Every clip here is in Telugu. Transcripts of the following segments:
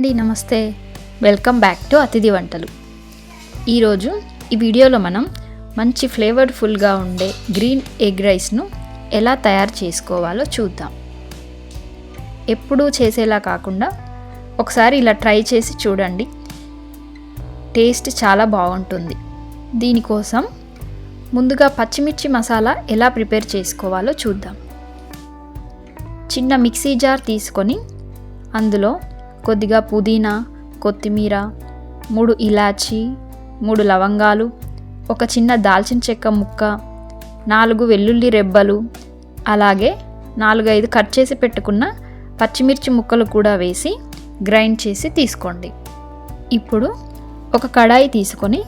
అండి నమస్తే. వెల్కమ్ బ్యాక్ టు అతిథి వంటలు. ఈరోజు ఈ వీడియోలో మనం మంచి ఫ్లేవర్ఫుల్గా ఉండే గ్రీన్ ఎగ్ రైస్ను ఎలా తయారు చేసుకోవాలో చూద్దాం. ఎప్పుడూ చేసేలా కాకుండా ఒకసారి ఇలా ట్రై చేసి చూడండి. టేస్ట్ చాలా బాగుంటుంది. దీనికోసం ముందుగా పచ్చిమిర్చి మసాలా ఎలా ప్రిపేర్ చేసుకోవాలో చూద్దాం. చిన్న మిక్సీ జార్ తీసుకొని అందులో కొద్దిగా పుదీనా కొత్తిమీర మూడు ఇలాచి మూడు లవంగాలు ఒక చిన్న దాల్చిన చెక్క ముక్క నాలుగు వెల్లుల్లి రెబ్బలు అలాగే నాలుగైదు కట్ చేసి పెట్టుకున్న పచ్చిమిర్చి ముక్కలు కూడా వేసి గ్రైండ్ చేసి తీసుకోండి. ఇప్పుడు ఒక కడాయి తీసుకొని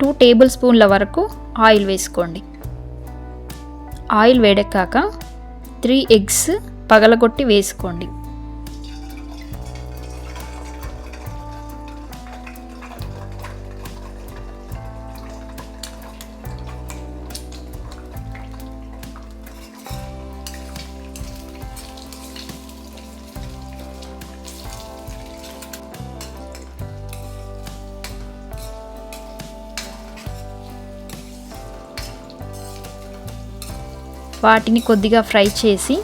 టూ టేబుల్ స్పూన్ల వరకు ఆయిల్ వేసుకోండి. ఆయిల్ వేడెక్కాక త్రీ ఎగ్స్ పగలగొట్టి వేసుకోండి. వాటిని కొద్దిగా ఫ్రై చేసి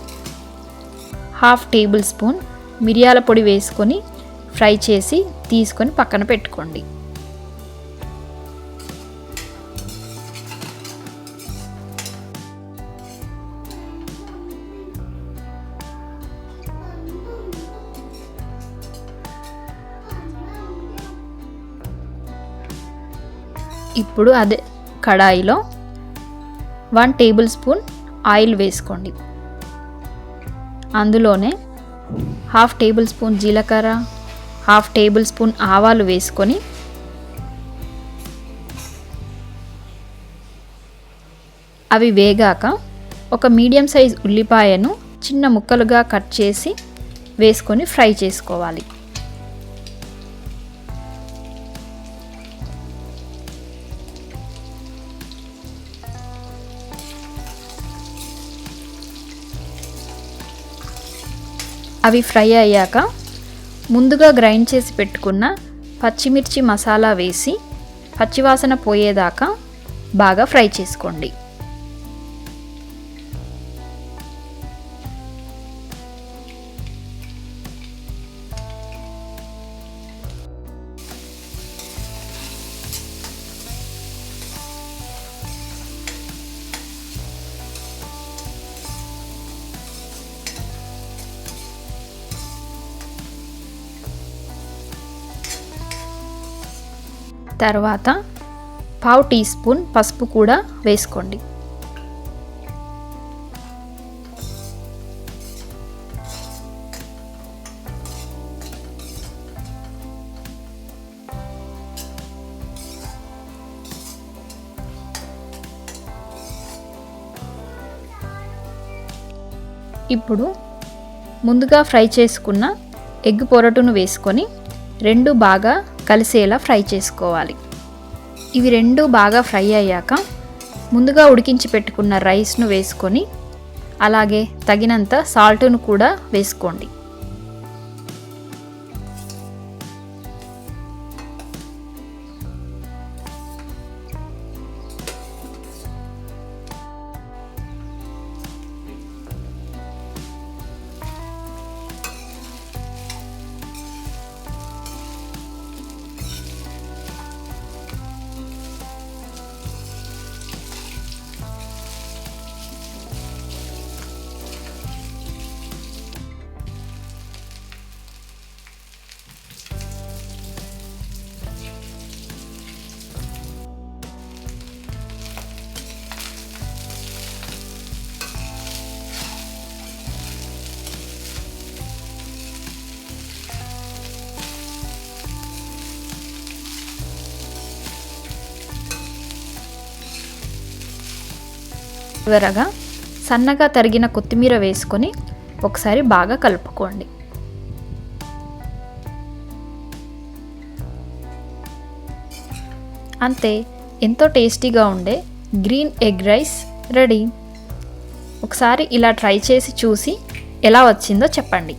హాఫ్ టేబుల్ స్పూన్ మిరియాల పొడి వేసుకొని ఫ్రై చేసి తీసుకొని పక్కన పెట్టుకోండి. ఇప్పుడు అదే కడాయిలో వన్ టేబుల్ స్పూన్ ఆయిల్ వేసుకోండి. అందులోనే హాఫ్ టేబుల్ స్పూన్ జీలకర్ర హాఫ్ టేబుల్ స్పూన్ ఆవాలు వేసుకొని అవి వేగాక ఒక మీడియం సైజ్ ఉల్లిపాయను చిన్న ముక్కలుగా కట్ చేసి వేసుకొని ఫ్రై చేసుకోవాలి. అవి ఫ్రై అయ్యాక ముందుగా గ్రైండ్ చేసి పెట్టుకున్న పచ్చిమిర్చి మసాలా వేసి పచ్చివాసన పోయేదాకా బాగా ఫ్రై చేసుకోండి. తర్వాత పావు టీ స్పూన్ పసుపు కూడా వేసుకోండి. ఇప్పుడు ముందుగా ఫ్రై చేసుకున్న ఎగ్ పొరటును వేసుకొని రెండు బాగా కలిసేలా ఫ్రై చేసుకోవాలి. ఇవి రెండు బాగా ఫ్రై అయ్యాక ముందుగా ఉడికించి పెట్టుకున్న రైస్ను వేసుకొని అలాగే తగినంత సాల్ట్ను కూడా వేసుకోండి. చివరగా సన్నగా తరిగిన కొత్తిమీర వేసుకొని ఒకసారి బాగా కలుపుకోండి. అంతే ఎంతో టేస్టీగా ఉండే గ్రీన్ ఎగ్ రైస్ రెడీ. ఒకసారి ఇలా ట్రై చేసి చూసి ఎలా వచ్చిందో చెప్పండి.